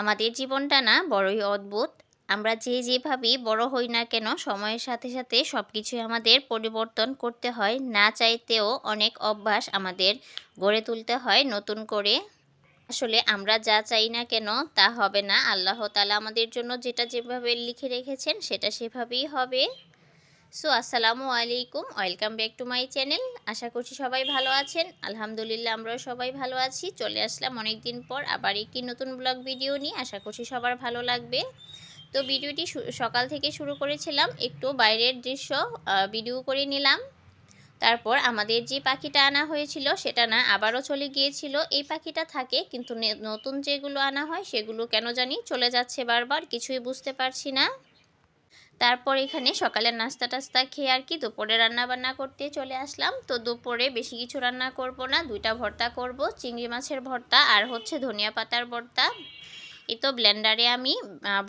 আমাদের জীবনটা না বড়ই অদ্ভুত। আমরা যে যেভাবেই বড় হই না কেন, সময়ের সাথে সাথে সব কিছুই আমাদের পরিবর্তন করতে হয়। না চাইতেও অনেক অভ্যাস আমাদের গড়ে তুলতে হয় নতুন করে। আসলে আমরা যা চাই না কেন, তা হবে না। আল্লাহ তালা আমাদের জন্য যেটা যেভাবে লিখে রেখেছেন, সেটা সেভাবেই হবে। সো আসসালামু আলাইকুম, welcome back to my channel. আশা করছি সবাই ভালো আছেন। আলহামদুলিল্লাহ আমরাও সবাই ভালো আছি। চলে আসলাম অনেক দিন পর আবার একটি নতুন ব্লগ ভিডিও নিয়ে। আশা করছি সবার ভালো লাগবে। তো ভিডিওটি সকাল থেকে শুরু করেছিলাম। একটু বাইরের দৃশ্য ভিডিও করে নিলাম। তারপর আমাদের যে পাখিটা আনা হয়েছিল, সেটা না, আবারও চলে গিয়েছিল। এই পাখিটা থাকে, কিন্তু নতুন যেগুলো আনা হয়, সেগুলো কেন জানি চলে যাচ্ছে বারবার, কিছুই বুঝতে পারছি না। তারপর এখানে সকালে নাস্তা টাস্তা খেয়ে আর কি দুপুরে রান্না বান্না করতে চলে আসলাম। তো দুপুরে বেশি কিছু রান্না করব না, দুইটা ভর্তা করব, চিংড়ি মাছের ভর্তা আর হচ্ছে ধনিয়া পাতার ভর্তা। এই তো ব্লেন্ডারে আমি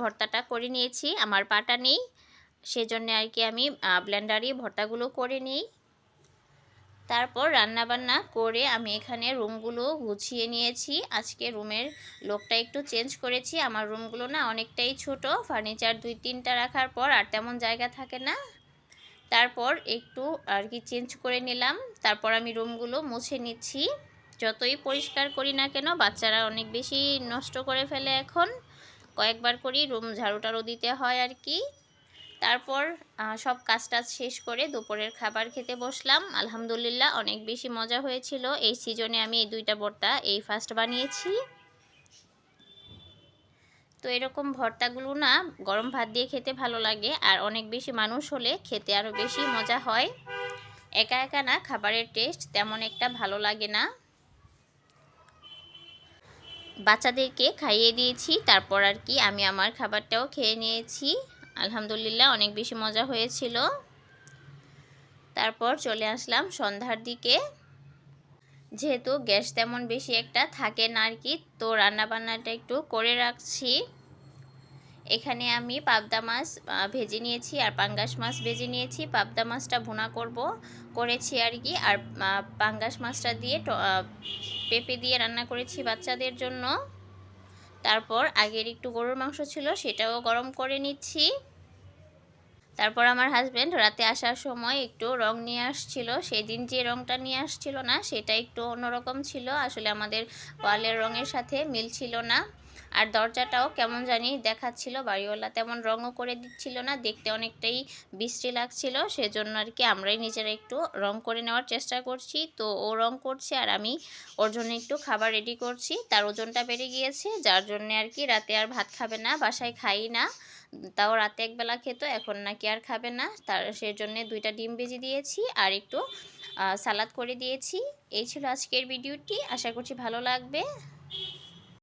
ভর্তাটা করে নিয়েছি, আমার পাটা নেই। সেজন্য আর কি আমি ব্লেন্ডারে ভর্তাগুলো করে নিই। তারপর রান্নাবান্না করে আমি এখানে রুমগুলো গুছিয়ে নিয়েছি। আজকে রুমের লোকটা একটু চেঞ্জ করেছি। আমার রুমগুলো না অনেকটাই ছোট। ফার্নিচার দুই তিনটা রাখার পর আর তেমন জায়গা থাকে না। তারপর একটু আর কি চেঞ্জ করে নিলাম। তারপর আমি রুমগুলো মুছে নিচ্ছি। যতই পরিষ্কার করি না কেন বাচ্চারা অনেক বেশি নষ্ট করে ফেলে এখন। কয়েকবার করি রুম ঝাড়ু টাড়ু দিতে হয় আর কি। তারপর সব কাজ টাজ শেষ করে দুপুরের খাবার খেতে বসলাম। আলহামদুলিল্লাহ অনেক বেশি মজা হয়েছিল। এই সিজনে আমি এই দুইটা ভর্তা, এই ফার্স্ট বানিয়েছি। তো এরকম ভর্তাগুলো না গরম ভাত দিয়ে খেতে ভালো লাগে আর অনেক বেশি মানুষ হলে খেতে আরও বেশি মজা হয়। একা একা না খাবারের টেস্ট তেমন একটা ভালো লাগে না। বাচ্চাদেরকে খাইয়ে দিয়েছি, তারপর আর কি আমি আমার খাবারটাও খেয়ে নিয়েছি। আলহামদুলিল্লাহ, অনেক বেশি মজা হয়েছিল। তারপর চলে আসলাম সন্ধ্যার দিকে। যেহেতু গ্যাস তেমন বেশি একটা থাকে না আর কি, তো রান্নাবান্নাটা একটু করে রাখছি। এখানে আমি পাবদা মাছ ভেজে নিয়েছি আর পাঙ্গাস মাছ ভেজে নিয়েছি। পাবদা মাছটা ভুনা করব, করেছি আর কি। আর পাঙ্গাস মাছটা দিয়ে পেঁপে দিয়ে রান্না করেছি বাচ্চাদের জন্য। তারপর আগের একটু গরুর মাংস ছিল, সেটাও গরম করে নিচ্ছি। তারপর আমার হাজব্যান্ড রাতে আসার সময় একটু রং নিয়ে আসছিল। সেদিন যে রংটা নিয়ে আসছিল না, সেটা একটু অন্যরকম ছিল। আসলে আমাদের ওয়ালের রঙের সাথে মিল ছিল না। আর দরজাটাও কেমন জানি দেখাচ্ছিল, বাড়িওয়ালা তেমন রঙও করে দিচ্ছিল না। দেখতে অনেকটাই বৃষ্টি লাগছিল। সেজন্য আর কি আমরাই নিজেরা একটু রং করে নেওয়ার চেষ্টা করছি। তো ও রং করছে আর আমি ওর জন্য একটু খাবার রেডি করছি। তার ওজনটা বেড়ে গিয়েছে, যার জন্য আর কি রাতে আর ভাত খাবে না, বাসায় খাই না। তাও রাতে একবেলা খেত, এখন নাকি আর খাবে না। তার সেই জন্য দুইটা ডিম ভেজে দিয়েছি আর একটু সালাদ করে দিয়েছি। এই ছিল আজকের ভিডিওটি, আশা করছি ভালো লাগবে।